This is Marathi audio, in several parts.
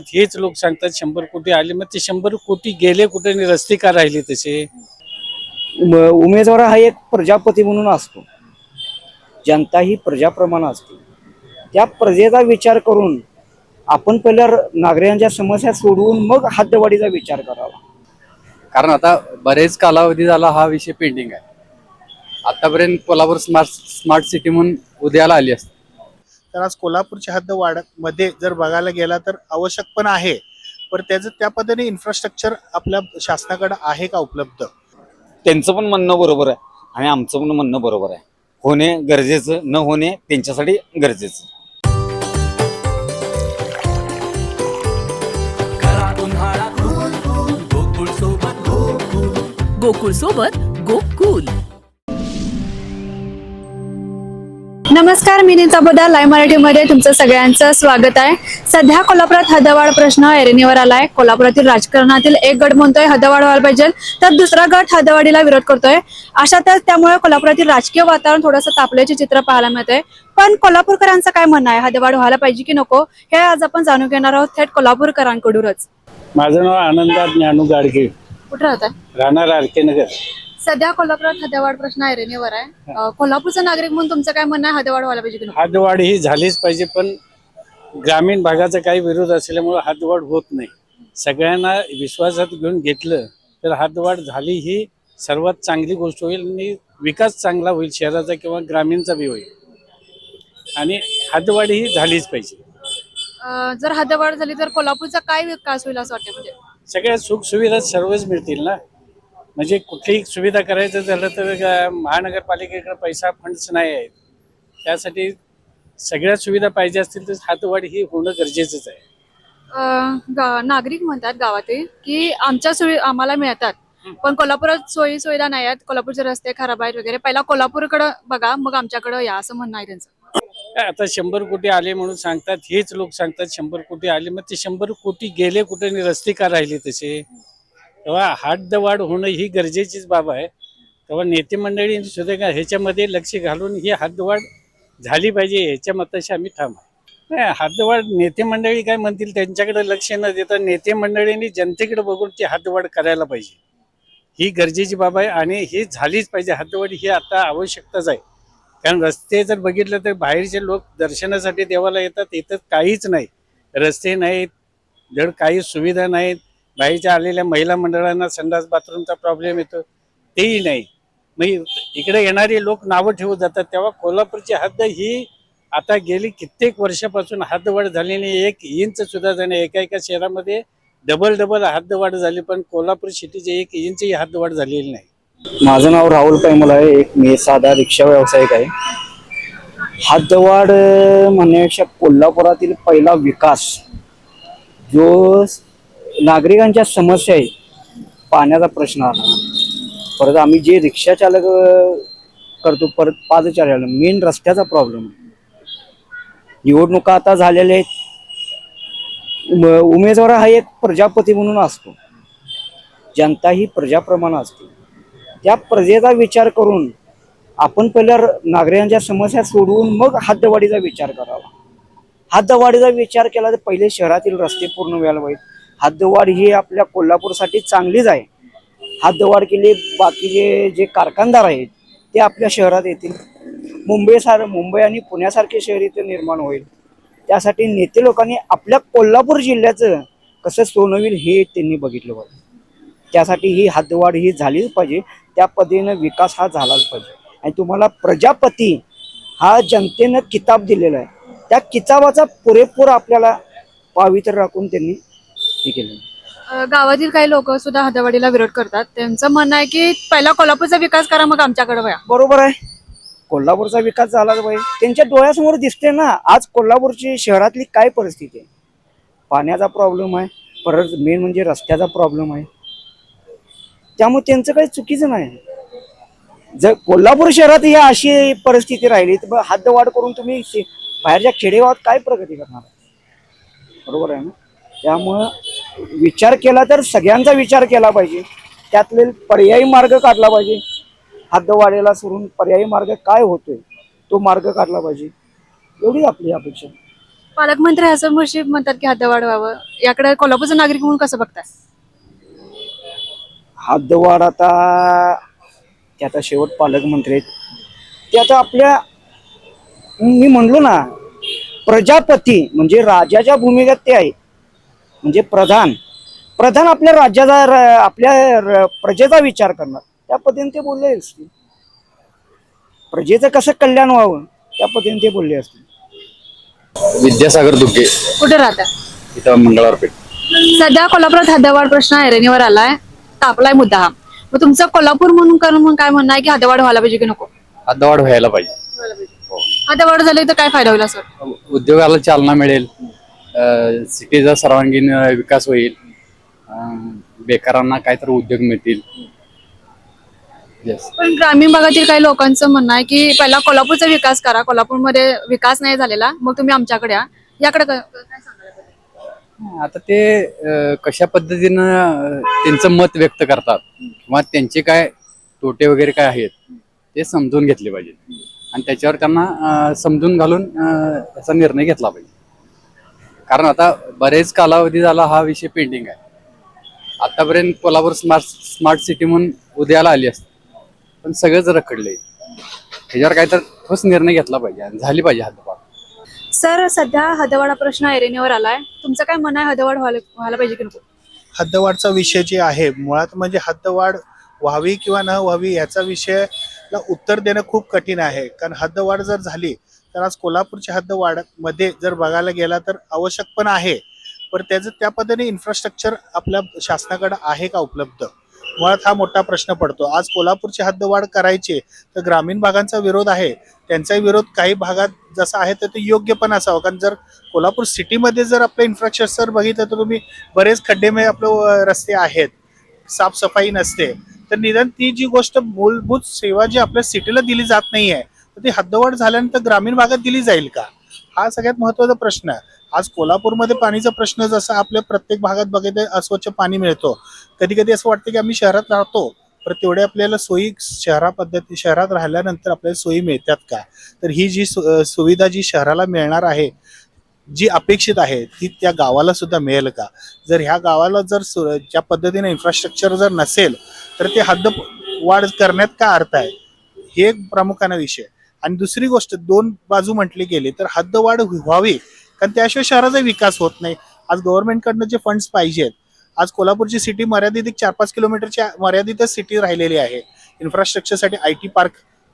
हेच लोक सांगतात शंभर कोटी आले मग ते शंभर कोटी गेले कुठे आणि रस्ते का राहिले तसे? उम- उमेदवार हा एक प्रजापती म्हणून असतो. जनता ही प्रजाप्रमाणे असते. त्या प्रजेचा विचार करून आपण पहिल्या र- नागरिकांच्या समस्या सोडवून मग हद्दवाढीचा विचार करावा. कारण आता बरेच कालावधी झाला हा विषय पेंडिंग आहे. आतापर्यंत कोल्हापूर स्मार्ट स्मार्ट सिटी म्हणून उद्याला आली असते. तर आज कोल्हापूरची हद्द वाढमध्ये जर बघायला गेला तर आवश्यक पण आहे. पण त्याचं त्या पद्धतीने इन्फ्रास्ट्रक्चर आपल्या शासनाकडे आहे का उपलब्ध? त्यांचं पण म्हणणं बरोबर आहे आणि आमचं पण म्हणणं बरोबर आहे. होणे गरजेचं न होणे त्यांच्यासाठी गरजेचं. गोकुळ सोबत नमस्कार मी नीता बदा लाईव्ह मराठीमध्ये तुमचं सगळ्यांचं स्वागत आहे. सध्या कोल्हापुरात हद्दवाढ प्रश्न ऐरणीवर आलाय. कोल्हापुरातील राजकारणातील एक गट म्हणतोय हद्दवाढ व्हायला पाहिजे. तर दुसरा गट हद्दवाढीला विरोध करतोय. अशातच त्यामुळे कोल्हापुरातील राजकीय वातावरण थोडंसं तापल्याचे चित्र पाहायला मिळतंय. पण कोल्हापूरकरांचं काय म्हणणं आहे? हद्दवाढ व्हायला पाहिजे की नको? हे आज आपण जाणून घेणार आहोत थेट कोल्हापूरकरांकडूनच. माझं नाव आनंदात ज्ञानू गाडगे. कुठं राहत आहे राहणार आर के नगर. सध्या कोल्हापुरात हद्दवाढ प्रश्न ऐरणीवर आहे. अं, कोल्हापूरचा नागरिक म्हणून तुमचं काय म्हणणं आहे? हद्दवाढ व्हायला पाहिजे की नको ही झालीच पाहिजे पण ग्रामीण भागाचा काही विरोध असल्यामुळे हद्दवाढ होत नाही. सगळ्यांना विश्वासात घेऊन घेतलं तर हद्दवाढ झाली ही सर्वात चांगली गोष्ट होईल आणि विकास चांगला होईल शहराचा किंवा ग्रामीणचा बी होईल. आणि हद्दवाढ ही झालीच पाहिजे. अं, जर हद्दवाढ झाली तर कोल्हापूरचा काय विकास होईल असं वाटतं म्हणजे? सगळ्या सुखसुविधा सर्वच मिळतील ना? म्हणजे कुठलीही सुविधा करायचं झालं तर महानगरपालिकेकडे पैसा फंड्स नाही आहेत. त्यासाठी सगळ्या सुविधा पाहिजे असतील तर हातवाढ ही होणं गरजेचंच आहे. गा- नागरिक म्हणतात गावातील की आमच्या सोयी आम्हाला मिळतात. पण कोल्हापुरात सोयी सुविधा नाही आहेत. कोल्हापूरचे रस्ते खराब आहेत वगैरे. पहिला कोल्हापूरकडे बघा मग आमच्याकडे या असं म्हणणं आहे त्यांचं. आता शंभर कोटी आले म्हणून सांगतात. हेच लोक सांगतात शंभर कोटी आले. मग ते शंभर कोटी गेले कुठे आणि रस्ते का राहिले तसे? तेव्हा हातवाढ होणं ही गरजेचीच बाब आहे. तेव्हा नेते मंडळी सुद्धा का ह्याच्यामध्ये लक्ष घालून ही हद्दवाढ झाली पाहिजे ह्याच्या मताशी आम्ही ठाम आहे. नाही हद्दवाढ नेते मंडळी काय म्हणतील त्यांच्याकडे लक्ष न देता नेते मंडळींनी जनतेकडे बघून ती हद्दवाढ करायला पाहिजे. ही गरजेची बाब आहे आणि ही झालीच पाहिजे. हद्दवाढ ही आता आवश्यकताच आहे. कारण रस्ते जर बघितलं तर बाहेरचे लोक दर्शनासाठी देवाला येतात इथं काहीच नाही. रस्ते नाहीत जड काही सुविधा नाहीत बाहेरच्या आलेल्या महिला मंडळांना संडास बाथरूमचा प्रॉब्लेम येतो. तेही नाही. मग इकडे येणारे लोक नावं ठेवून जातात. तेव्हा कोल्हापूरची हद्द ही आता गेली कित्येक वर्षापासून हद्दवाढ नाही. एक इंच सुद्धा झाली एका एका शहरामध्ये डबल डबल हद्दवाढ झाली. पण कोल्हापूर सिटीची एक इंचही हद्दवाढ झालेली नाही. माझं नाव राहुल पैमल आहे. एक मी साधा रिक्षा व्यावसायिक आहे. हद्दवाढ म्हणण्यापेक्षा कोल्हापुरातील पहिला विकास जो नागरिकांच्या समस्या आहे पाण्याचा प्रश्न आला. परत आम्ही जे रिक्षा चालक करतो परत पादचाऱ्याला मेन रस्त्याचा प्रॉब्लेम निवडणुका आता झालेल्या आहेत. उमेदवार हा एक प्रजापती म्हणून असतो. जनता ही प्रजाप्रमाणे असते. त्या प्रजेचा विचार करून आपण पहिल्या नागरिकांच्या समस्या सोडवून मग हद्दवाढीचा विचार करावा. हद्दवाढीचा विचार केला तर पहिले शहरातील रस्ते पूर्ण व्हायला पाहिजे हद्दवाढ ही आपल्या कोल्हापूरसाठी चांगलीच आहे. हद्दवाढ केली बाकीचे जे कारखानदार आहेत ते आपल्या शहरात येतील. मुंबई सार मुंबई आणि पुण्यासारखे शहर इथे निर्माण होईल. त्यासाठी नेते लोकांनी आपल्या कोल्हापूर जिल्ह्याचं कसं सोनं होईल हे त्यांनी बघितलं पाहिजे. त्यासाठी ही हद्दवाढ ही झालीच पाहिजे. त्या पद्धतीनं विकास हा झालाच पाहिजे. आणि तुम्हाला प्रजापती हा जनतेनं किताब दिलेला आहे. त्या किताबाचा पुरेपूर आपल्याला पावित्र्य राखून त्यांनी हे केलं अं, गावातील काही लोक सुद्धा हद्दवाढीला विरोध करतात. त्यांचं म्हणणं आहे की पहिला कोल्हापूरचा विकास करा मग आमच्याकडे वया. बरोबर आहे. कोल्हापूरचा विकास झालाच पाहिजे त्यांच्या डोळ्यासमोर दिसते ना आज कोल्हापूरची शहरातली काय परिस्थिती आहे? पाण्याचा प्रॉब्लेम आहे परत मेन म्हणजे रस्त्याचा प्रॉब्लेम आहे. त्यामुळे त्यांचं काही चुकीचं नाही. जर कोल्हापूर शहरात ही अशी परिस्थिती राहिली तर हद्दवाढ करून तुम्ही शे- बाहेरच्या खेडेगावात काय प्रगती करणार? बरोबर आहे ना? त्यामुळं विचार केला तर सगळ्यांचा विचार केला पाहिजे. त्यातले पर्यायी मार्ग काढला पाहिजे. हद्दवाढीला सोडून पर्यायी मार्ग काय होतोय तो मार्ग काढला पाहिजे. एवढी आपली अपेक्षा. पालकमंत्री हसन मुश्रीफ म्हणतात की हद्दवाढ व्हावं. याकडे कोल्हापूरचं नागरिक म्हणून कसं बघताय? हद्दवाढ आता ते आता शेवट पालकमंत्री आहेत. ते आता आपल्या मी म्हणलो ना प्रजापती म्हणजे राजाच्या भूमिकेत ते आहे. म्हणजे प्रधान. प्रधान आपल्या राज्याचा आपल्या प्रजेचा विचार करणार. त्या पद्धतीने ते बोलले असतील. प्रजेचं कसं कल्याण व्हावं त्या पद्धतीने ते बोलले असतील. विद्यासागर दुग्गे कुठे राहतात इथं मंगळवारपेठ. सध्या कोल्हापुरात हद्दवाढ प्रश्न ऐरणीवर आलाय. तापलाय मुद्दा. हा मग तुमचं कोल्हापूर म्हणून करून मग काय म्हणणं आहे की हद्दवाढ व्हायला पाहिजे की नको? हद्दवाढ व्हायला पाहिजे. हद्दवाढ झाली तर काय फायदा होईल असं? उद्योगाला चालना मिळेल. सिटीचा सर्वांगीण विकास होईल बेकारांना काहीतरी उद्योग मिळतील. येस पण ग्रामीण भागातील काही लोकांचं म्हणणं आहे की पहिला कोल्हापूरचा विकास करा. कोल्हापूरमध्ये विकास नाही झालेला. मग तुम्ही आमच्याकडे या. याकडे काय काय सांगाल आता ते अं, कशा पद्धतीनं त्यांचं मत व्यक्त करतात किंवा त्यांचे काय तोटे वगैरे काय आहेत ते समजून घेतले पाहिजे. आणि त्याच्यावर त्यांना अं, समजून घालून अं, त्याचा निर्णय घेतला पाहिजे. कारण आता बरेच कालावधी झाला हा विषय पेंडिंग आहे. आतापर्यंत कोल्हापूर स्मार्ट स्मार्ट सिटी म्हणून उद्याला आली असते. पण सगळंच रखडलंय. त्याच्यावर काहीतरी ठोस निर्णय घेतला पाहिजे आणि झाली पाहिजे हद्दपार. सर सध्या हद्दवाढा प्रश्न ऐरणीवर आलाय. तुमचं काय म्हणणं आहे हद्दवाढ व्हायला व्हायला पाहिजे की नको? हद्दवाढचा विषय जे आहे मुळात म्हणजे हद्दवाढ व्हावी किंवा न व्हावी याचा विषयला उत्तर देणं खूप कठीण आहे. कारण हद्दवाढ जर झाली तर आज कोल्हापूरच्या हद्दमध्ये जर बघायला गेला तर आवश्यक पण आहे. पण त्याचं त्या पद्धतीने इन्फ्रास्ट्रक्चर आपल्या शासनाकडे आहे का उपलब्ध? मुळात हा मोठा प्रश्न पडतो. आज कोल्हापूरची हद्दवाढ करायची तर ग्रामीण भागांचा विरोध आहे. त्यांचाही विरोध काही भागात जसा आहे तर ते योग्य पण असावं. कारण जर कोल्हापूर सिटीमध्ये जर आपलं इन्फ्रास्ट्रक्चर बघितलं तर तुम्ही बरेच खड्डेमय आपलं रस्ते आहेत. साफसफाई नसते. तर निदान ती जी गोष्ट मूलभूत सेवा जी आपल्या सिटीला दिली जात नाही आहे तर ती हद्दवाढ झाल्यानंतर ग्रामीण भागात दिली जाईल का? हा सगळ्यात महत्त्वाचा प्रश्न आहे. आज कोल्हापूरमध्ये पाणीचा प्रश्न जसा आपल्या प्रत्येक भागात बघितलं अस्वच्छ पाणी मिळतो. कधी कधी असं वाटतं की आम्ही शहरात राहतो तर तेवढे आपल्याला सोयी शहरा पद्धती शहरात राहिल्यानंतर आपल्याला सोयी मिळतात का? तर ही जी सु- सुविधा जी शहराला मिळणार आहे जी अपेक्षित आहे ती त्या गावाला सुद्धा मिळेल का? जर ह्या गावाला जर ज्या पद्धतीने इन्फ्रास्ट्रक्चर जर नसेल तर ते हद्द वाढ करण्यात काय अर्थ आहे? हे एक प्रामुख्याने विषय. आणि दुसरी गोष्ट दोन बाजू म्हटली गेली तर हद्दवाढ व्हावी कारण त्याशिवाय शहराचा विकास होत नाही. आज गव्हर्नमेंटकडनं जे फंड्स पाहिजेत आज कोल्हापूरची सिटी मर्यादित एक चार पाच किलोमीटरच्या मर्यादितच सिटी राहिलेली आहे. इन्फ्रास्ट्रक्चरसाठी आय टी पार्क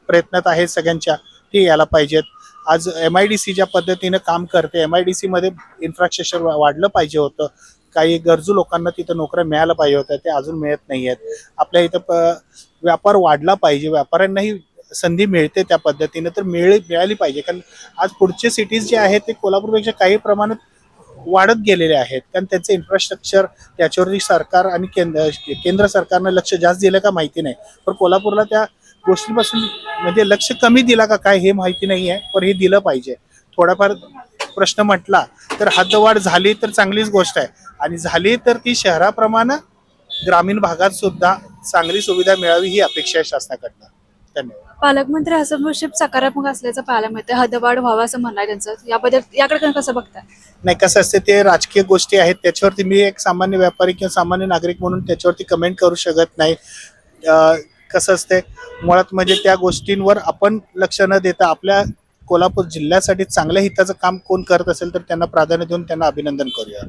प्रयत्नात आहेत सगळ्यांच्या ते यायला पाहिजेत. आज एम आय डी सी ज्या पद्धतीनं काम करते एम आय डी सीमध्ये इन्फ्रास्ट्रक्चर वाढलं पाहिजे होतं. काही गरजू लोकांना तिथं नोकऱ्या मिळायला पाहिजे होत्या ते अजून मिळत नाही आहेत आपल्या इथं प व्यापार वाढला पाहिजे व्यापाऱ्यांनाही संधी मिळते त्या पद्धतीनं तर मिळ मिळाली पाहिजे. कारण आज पुढचे सिटीज जे आहेत ते कोल्हापूरपेक्षा काही प्रमाणात वाढत गेलेले आहेत. कारण त्यांचं इन्फ्रास्ट्रक्चर त्याच्यावरती सरकार आणि केंद्र केंद्र सरकारनं लक्ष जास्त दिलं का माहिती नाही. पण कोल्हापूरला त्या गोष्टीपासून म्हणजे लक्ष कमी दिला का काय हे माहिती नाही आहे पण हे दिलं पाहिजे. थोडाफार प्रश्न म्हटला तर हद्दवाढ झाली तर चांगलीच गोष्ट आहे. आणि झाली तर ती शहराप्रमाणे ग्रामीण भागात सुद्धा चांगली सुविधा मिळावी ही अपेक्षा आहे शासनाकडनं. धन्यवाद. पालकमंत्री हसन मुश्रीफ सकारात्मक असल्याचं पाहायला मिळतं हद्दवाढ व्हावं असं म्हणणं आहे त्यांचं. याबद्दल याकडे कसं बघताय? नाही कसं असते ते राजकीय गोष्टी आहेत. त्याच्यावरती मी एक सामान्य व्यापारी किंवा सामान्य नागरिक म्हणून त्याच्यावरती कमेंट करू शकत नाही. कसं असते मुळात म्हणजे त्या गोष्टींवर आपण लक्ष न देता आपल्या कोल्हापूर जिल्ह्यासाठी चांगल्या हिताचं काम कोण करत असेल तर त्यांना प्राधान्य देऊन त्यांना अभिनंदन करूया.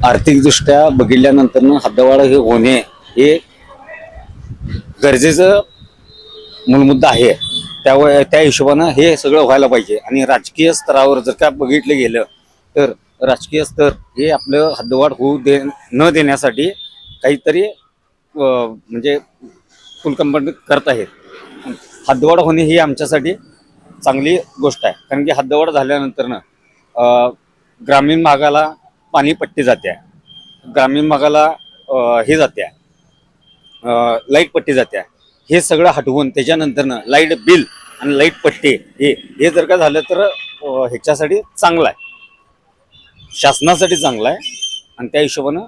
आर्थिकदृष्ट्या बघितल्यानंतर हद्दवाढ हे होणे हे गरजेचं मूलमुद्दा आहे. त्यामुळे त्या हिशोबानं हे सगळं व्हायला पाहिजे. आणि राजकीय स्तरावर जर का बघितलं गेलं तर राजकीय स्तर हे आपलं हद्दवाढ होऊ दे न देण्यासाठी काहीतरी म्हणजे फुलकंपन करत आहेत. हद्दवाढ होणे ही आमच्यासाठी चांगली गोष्ट आहे. कारण की हद्दवाढ झाल्यानंतरनं ग्रामीण भागाला पाणीपट्टी जाते आहे ग्रामीण भागाला हे जाते आहे लाइट पट्टी जाते आहे हे सगळं हटवून त्याच्यानंतरनं लाइट बिल आणि लाइट पट्टी हे हे जर का झालं तर ह्याच्यासाठी चांगलं आहे. शासनासाठी चांगलं आहे आणि त्या हिशोबानं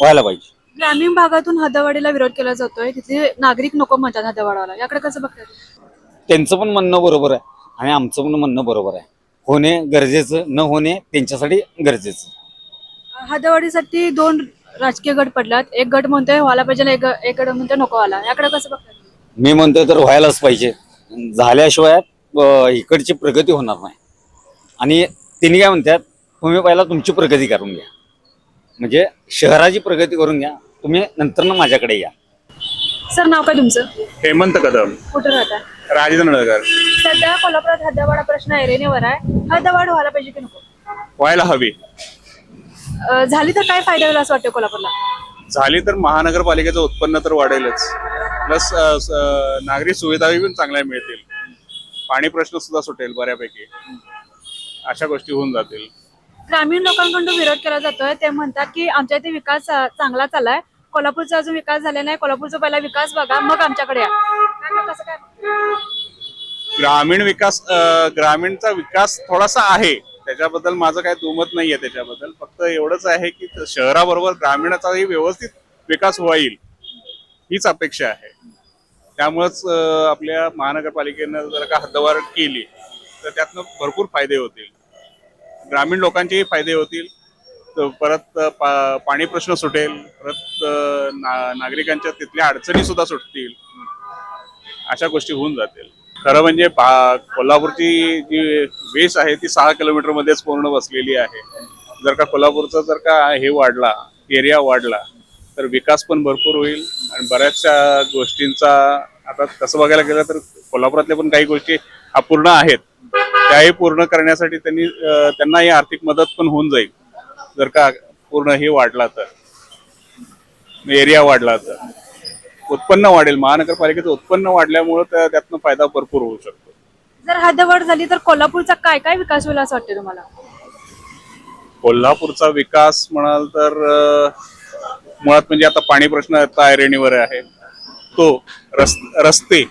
व्हायला पाहिजे. ग्रामीण भागातून हद्दवाढीला विरोध केला जातोय तिथे नागरिक नको म्हणतात हद्दवाढाला याकडे कसं बघताय तुम्ही? त्यांचं पण म्हणणं बरोबर आहे आणि आमचं पण म्हणणं बरोबर आहे. होणे गरजेचं न होणे त्यांच्यासाठी गरजेचं. हदवाडीसाठी दोन राजकीय गट पडलात एक गट म्हणतोय व्हायला पाहिजे एक एक गट म्हणतोय नको व्हायला. याकडे कसं बघतात मी म्हणतोय तर व्हायलाच पाहिजे. झाल्याशिवाय इकडची प्रगती होणार नाही. आणि त्यांनी काय म्हणतात तुम्ही पहिला तुमची प्रगती करून घ्या. म्हणजे शहराची प्रगती करून घ्या. तुम्ही नंतर माझ्याकडे या. सर नाव काय तुमचं? हेमंत कदम. कुठं राहता? राजेंद्रनगर. सध्या कोल्हापुरात हद्दवाडा प्रश्न ऐरेनेवर आहे. हद्दवाढ व्हायला पाहिजे की नको? व्हायला हवी. अं, झाली तर काय फायदा होईल असं वाटतं कोल्हापूरला? झाली तर महानगरपालिकेचं उत्पन्न तर वाढेलच. प्लस नागरी सुविधाही पण चांगल्या मिळतील. पाणी प्रश्न सुद्धा सुटेल बऱ्यापैकी. अशा गोष्टी होऊन जातील. ग्रामीण लोकांकडून विरोध केला जातोय. ते म्हणतात की आमच्या इथे विकास चांगला चाललाय. कोल्हापूरचा अजून विकास झाला नाही. कोल्हापूरचा पहिला विकास बघा. मग आमच्याकडे या. ग्रामीण विकास ग्रामीणचा विकास थोडासा आहे. त्याच्याबद्दल माझं काही दुमत नाहीये त्याच्याबद्दल. फक्त एवढंच आहे की शहराबरोबर ग्रामीणाचाही व्यवस्थित विकास होईल हीच अपेक्षा आहे. त्यामुळंच आपल्या महानगरपालिकेनं जर का हद्दवार केली तर त्यातनं भरपूर फायदे होतील. ग्रामीण लोकांचेही फायदे होतील. परत पा- पाणी प्रश्न सुटेल परत ना- नागरिकांच्या तिथल्या अडचणी सुद्धा सुटतील. अशा गोष्टी होऊन जातील. खरं म्हणजे पा- कोल्हापूरची जी वेस आहे ती सहा किलोमीटर मध्येच पूर्ण बसलेली आहे. जर का कोल्हापूरचा जर का हे वाढला एरिया वाढला तर विकास पण भरपूर होईल आणि बऱ्याचशा गोष्टींचा आता तसं बघायला गेलं तर कोल्हापुरातल्या पण काही गोष्टी अपूर्ण आहेत. त्याही पूर्ण करण्यासाठी त्यांनी त्यांना ही आर्थिक मदत पण होऊन जाईल जर का पूर्ण हे वाढला तर. एरिया वाढला तर. उत्पन्न वाढेल. महानगरपालिकेचं उत्पन्न वाढल्यामुळं त्या- त्यातनं फायदा भरपूर होऊ शकतो. जर हद्दवाढ झाली तर कोल्हापूरचा काय काय विकास होईल असं वाटतं तुम्हाला? कोल्हापूरचा विकास म्हणाल तर मुळात म्हणजे आता पाणी प्रश्न आता ऐरणीवर आहे. तो रस रस्ते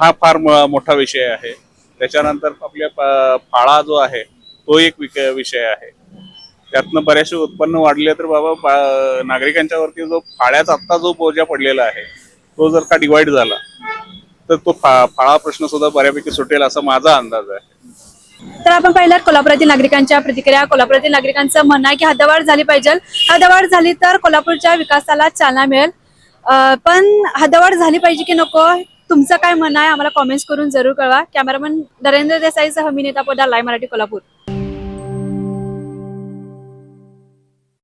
हा फार मोठा विषय आहे. त्याच्यानंतर आपल्या फाळा जो आहे तो एक विक- विषय आहे. त्यातनं बऱ्याचशे उत्पन्न वाढले तर बाबा नागरिकांच्या वरती जो फाळ्याचा आत्ता जो बोजा पडलेला आहे तो जर का डिवाइड झाला तर तो फाळा प्रश्न सुद्धा बऱ्यापैकी सुटेल असा माझा अंदाज आहे. तर आपण पाहिलं कोल्हापुरातील नागरिकांच्या प्रतिक्रिया कोल्हापुरातील नागरिकांचं म्हणणं आहे की हद्दवाढ झाली पाहिजे. हद्दवाढ झाली तर कोल्हापूरच्या विकासाला चालना मिळेल. पण हद्दवाढ झाली पाहिजे की नको तुमचं काय म्हणणं आहे? आम्हाला कॉमेंट्स करून जरूर कळवा. कॅमेरामन नरेंद्र देसाईसह मी नेता पोदा लाय मराठी कोल्हापूर.